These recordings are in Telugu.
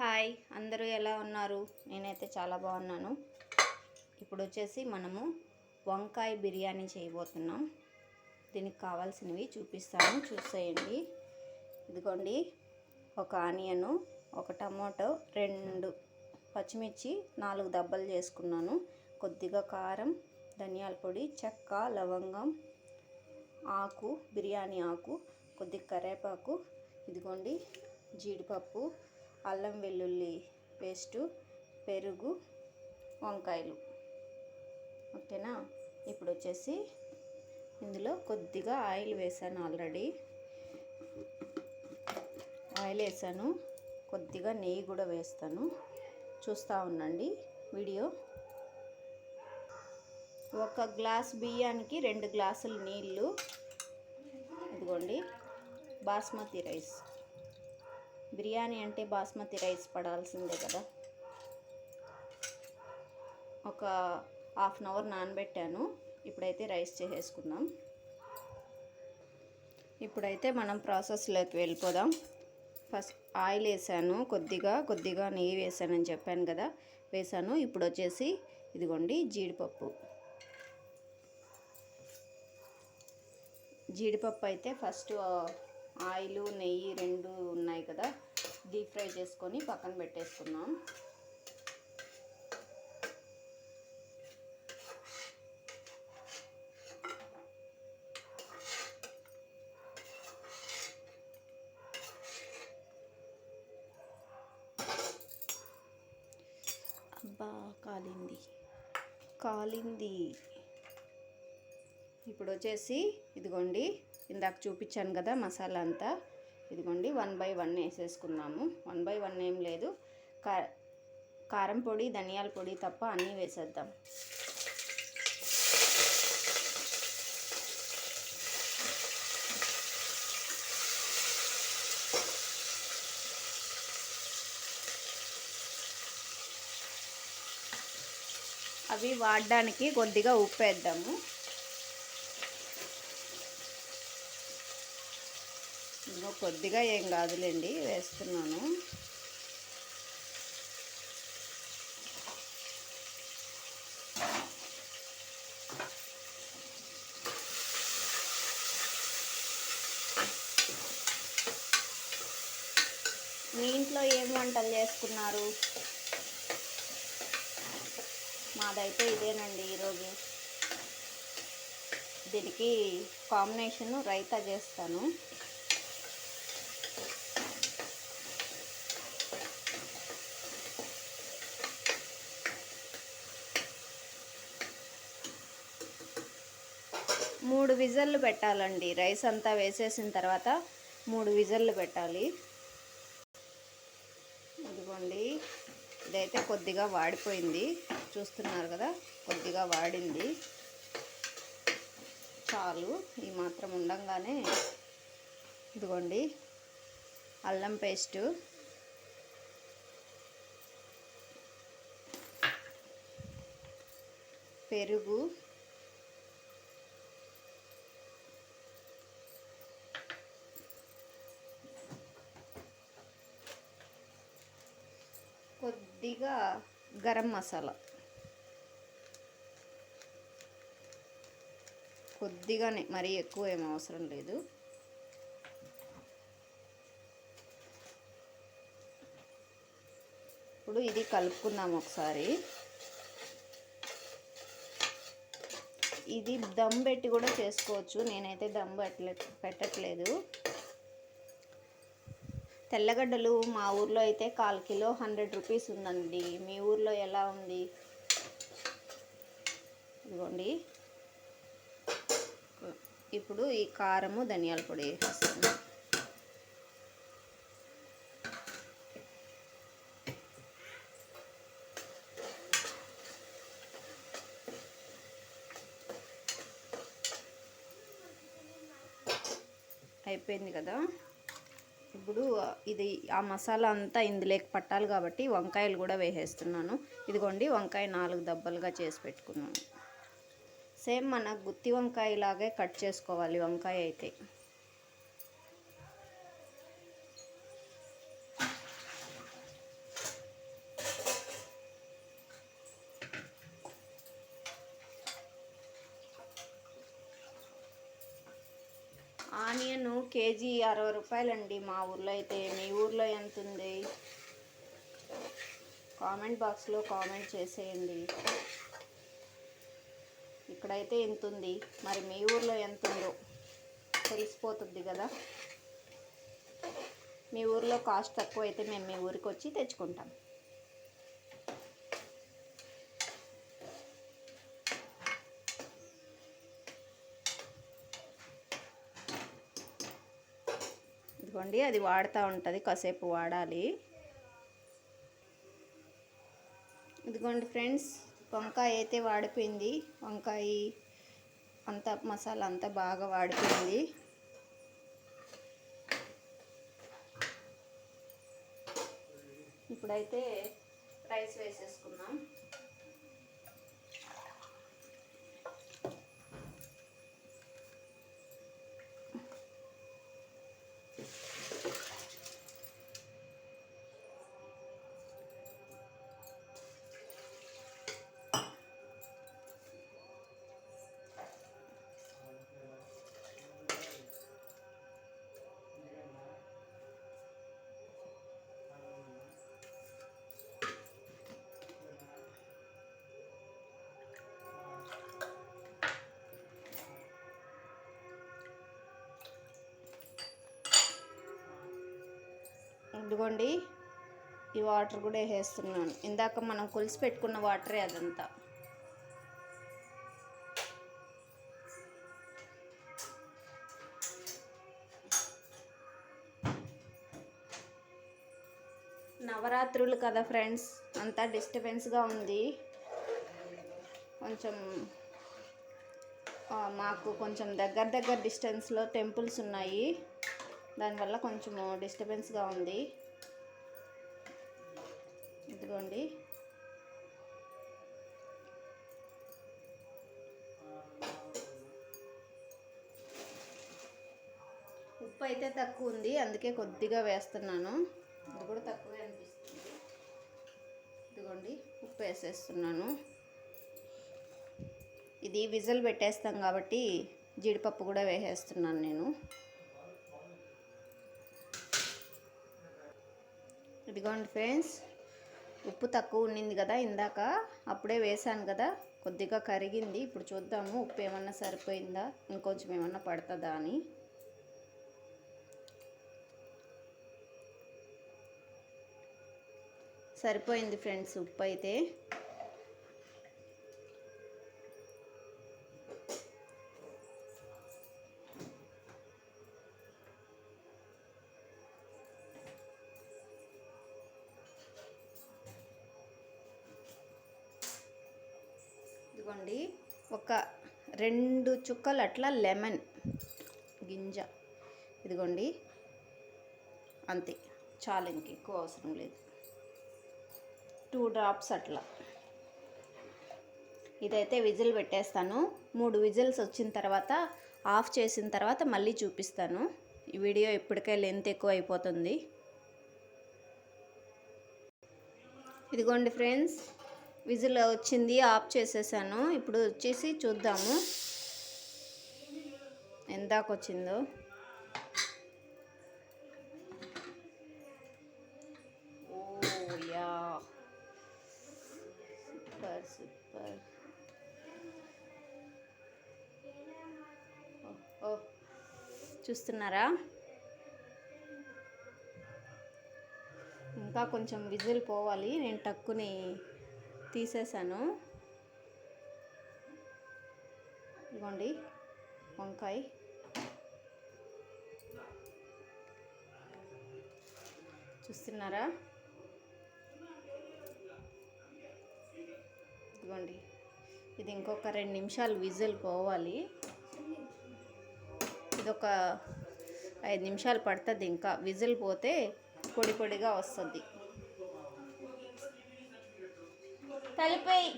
హాయ్ అందరూ ఎలా ఉన్నారు? నేనైతే చాలా బాగున్నాను. ఇప్పుడు వచ్చేసి మనము వంకాయ బిర్యానీ చేయబోతున్నాం. దీనికి కావాల్సినవి చూపిస్తాను. చూసేయండి. ఇదిగోండి ఒక ఆనియను ఒక టమాటో రెండు పచ్చిమిర్చి నాలుగు దెబ్బలు చేసుకున్నాను. కొద్దిగా కారం ధనియాల పొడి చెక్క లవంగం ఆకు బిర్యానీ ఆకు కొద్దిగా కరివేపాకు ఇదిగోండి జీడిపప్పు అల్లం వెల్లుల్లి పేస్టు పెరుగు వంకాయలు. ఓకేనా? ఇప్పుడు వచ్చేసి ఇందులో కొద్దిగా ఆయిల్ వేసాను ఆల్రెడీ. ఆయిల్ వేసాను. కొద్దిగా నెయ్యి కూడా వేస్తాను. చూస్తూ ఉండండి వీడియో. ఒక గ్లాస్ బియ్యానికి రెండు గ్లాసులు నీళ్ళు. ఇదిగోండి బాస్మతి రైస్. బిర్యానీ అంటే బాస్మతి రైస్ పడాల్సిందే కదా. ఒక హాఫ్ అన్ అవర్ నానబెట్టాను. ఇప్పుడైతే రైస్ చేసేసుకుందాం. ఇప్పుడైతే మనం ప్రాసెస్లోకి వెళ్ళిపోదాం. ఫస్ట్ ఆయిల్ వేసాను కొద్దిగా కొద్దిగా నెయ్యి వేసానని చెప్పాను కదా. వేసాను. ఇప్పుడు వచ్చేసి ఇదిగోండి జీడిపప్పు. జీడిపప్పు అయితే ఫస్ట్ ఆయిల్ నెయ్యి రెండు ఉన్నాయి కదా. డీప్ ఫ్రై చేసుకొని పక్కన పెట్టేసుకున్నాం అబ్బా కాలింది. కాలింది. ఇప్పుడు వచ్చేసి ఇదిగోండి ఇందాక చూపించాను కదా మసాలా అంతా. ఇదిగోండి వన్ బై వన్ వేసేసుకున్నాము. వన్ బై వన్ ఏం లేదు. కారం పొడి ధనియాల పొడి తప్ప అన్నీ వేసేద్దాం. అవి వాడడానికి కొద్దిగా ఉప్పు వేద్దాము ఇంకో కొద్దిగా ఏం కాదులేండి వేస్తున్నాను. మీ ఇంట్లో ఏం వంటలు చేసుకున్నారు? మాదైతే ఇదేనండి ఈరోజు. దీనికి కాంబినేషన్ రైతా చేస్తాను మూడు విజల్లు పెట్టాలండి. రైస్ అంతా వేసేసిన తర్వాత మూడు విజల్లు పెట్టాలి. ఇదిగోండి. ఇదైతే కొద్దిగా వాడిపోయింది. చూస్తున్నారు కదా? కొద్దిగా వాడింది. చాలు. ఈ మాత్రం ఉండంగానే ఇదిగోండి. అల్లం పేస్టు. పెరుగు. కొద్దిగా గరం మసాలా. కొద్దిగానే మరీ ఎక్కువ ఏం అవసరం లేదు. ఇప్పుడు ఇది కలుపుకుందాం ఒకసారి. ఇది దమ్ పెట్టి కూడా చేసుకోవచ్చు. నేనైతే దమ్ పెట్టలే పెట్టట్లేదు. తెల్లగడ్డలు మా ఊర్లో అయితే కాల్ కిలో హండ్రెడ్ రూపీస్ ఉందండి. మీ ఊర్లో ఎలా ఉంది? ఇదిగోండి. ఇప్పుడు ఈ కారము ధనియాల పొడి వేసేస్తాను. అయిపోయింది కదా? ఇప్పుడు ఇది ఆ మసాలా అంతా ఇందులోకి పట్టాలి కాబట్టి వంకాయలు కూడా వేసేస్తున్నాను. ఇదిగోండి వంకాయ నాలుగు దబ్బలుగా చేసి పెట్టుకున్నాను. సేమ్ మన గుత్తి వంకాయలాగే కట్ చేసుకోవాలి వంకాయ అయితే. కేజీ అరవై రూపాయలండి మా ఊర్లో అయితే. మీ ఊర్లో ఎంత ఉంది కామెంట్ బాక్స్లో కామెంట్ చేసేయండి. ఇక్కడైతే ఎంత ఉంది మరి మీ ఊర్లో ఎంత ఉందో తెలిసిపోతుంది కదా? మీ ఊర్లో కాస్ట్ తక్కువ అయితే మేము మీ ఊరికి వచ్చి తెచ్చుకుంటాం. ఇదిగోండి అది వాడుతూ ఉంటుంది. కాసేపు వాడాలి. ఇదిగోండి ఫ్రెండ్స్ వంకాయ అయితే వాడిపోయింది. వంకాయ అంతా మసాలా అంతా బాగా వాడిపోయింది. ఇప్పుడైతే రైస్ వేసేసుకుందాం. ఇదిగోండి ఈ వాటర్ కూడా వేసేస్తున్నాను. ఇందాక మనం కొలిసి పెట్టుకున్న వాటరే అదంతా. నవరాత్రులు కదా ఫ్రెండ్స్ అంతా డిస్టర్బెన్స్గా ఉంది. కొంచెం మాకు కొంచెం దగ్గర దగ్గర డిస్టెన్స్లో టెంపుల్స్ ఉన్నాయి. దానివల్ల కొంచెము డిస్టర్బెన్స్గా ఉంది. ఇదిగోండి. ఉప్పు అయితే తక్కువ ఉంది అందుకే కొద్దిగా వేస్తున్నాను. ఇది కూడా తక్కువే అనిపిస్తుంది. ఇదిగోండి ఉప్పు వేసేస్తున్నాను. ఇది విజిల్ పెట్టేస్తాం కాబట్టి జీడిపప్పు కూడా వేసేస్తున్నాను నేను. ఇదిగోండి ఫ్రెండ్స్ ఉప్పు తక్కువ ఉండింది కదా ఇందాక అప్పుడే వేసాను కదా కొద్దిగా కరిగింది. ఇప్పుడు చూద్దాము ఉప్పు ఏమన్నా సరిపోయిందా ఇంకొంచెం ఏమన్నా పడుతుందా అని. సరిపోయింది ఫ్రెండ్స్ ఉప్పు అయితే. ఇదిగోండి ఒక రెండు చుక్కలు అట్లా లెమన్ గింజ. ఇదిగోండి అంతే. చాలు ఇంక ఎక్కువ అవసరం లేదు. టూ డ్రాప్స్ అట్లా. ఇదైతే విజిల్ పెట్టేస్తాను. మూడు విజిల్స్ వచ్చిన తర్వాత ఆఫ్ చేసిన తర్వాత మళ్ళీ చూపిస్తాను. ఈ వీడియో ఇప్పటికే లెంత్ ఎక్కువ అయిపోతుంది. ఇదిగోండి ఫ్రెండ్స్ విజిల్ వచ్చింది ఆఫ్ చేసేసాను. ఇప్పుడు వచ్చేసి చూద్దాము. ఎందాక వచ్చిందో? Oh yeah. Super super. ఓ. చూస్తున్నారా? ఇంకా కొంచెం విజిల్ పోవాలి. నేను టక్కుని తీసేసాను. ఇదిగోండి వంకాయ. చూస్తున్నారా? ఇదిగోండి ఇది ఇంకొక రెండు నిమిషాలు విజిల్ పోవాలి. ఇది ఒక ఐదు నిమిషాలు పడుతుంది ఇంకా. విజిల్ పోతే పొడి పొడిగా వస్తుంది. కలిపేయి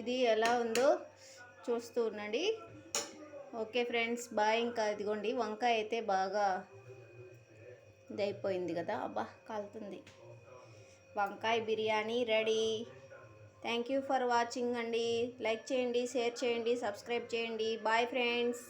ఇది ఎలా ఉందో చూస్తూ ఉండండి. Okay friends bye. ఇంకా ఇదిగోండి వంకాయ అయితే బాగా ఇదైపోయింది కదా. అబ్బా కాలుతుంది. వంకాయ biryani ready. Thank you for watching అండి. లైక్ చేయండి షేర్ చేయండి సబ్స్క్రైబ్ చేయండి. Bye friends.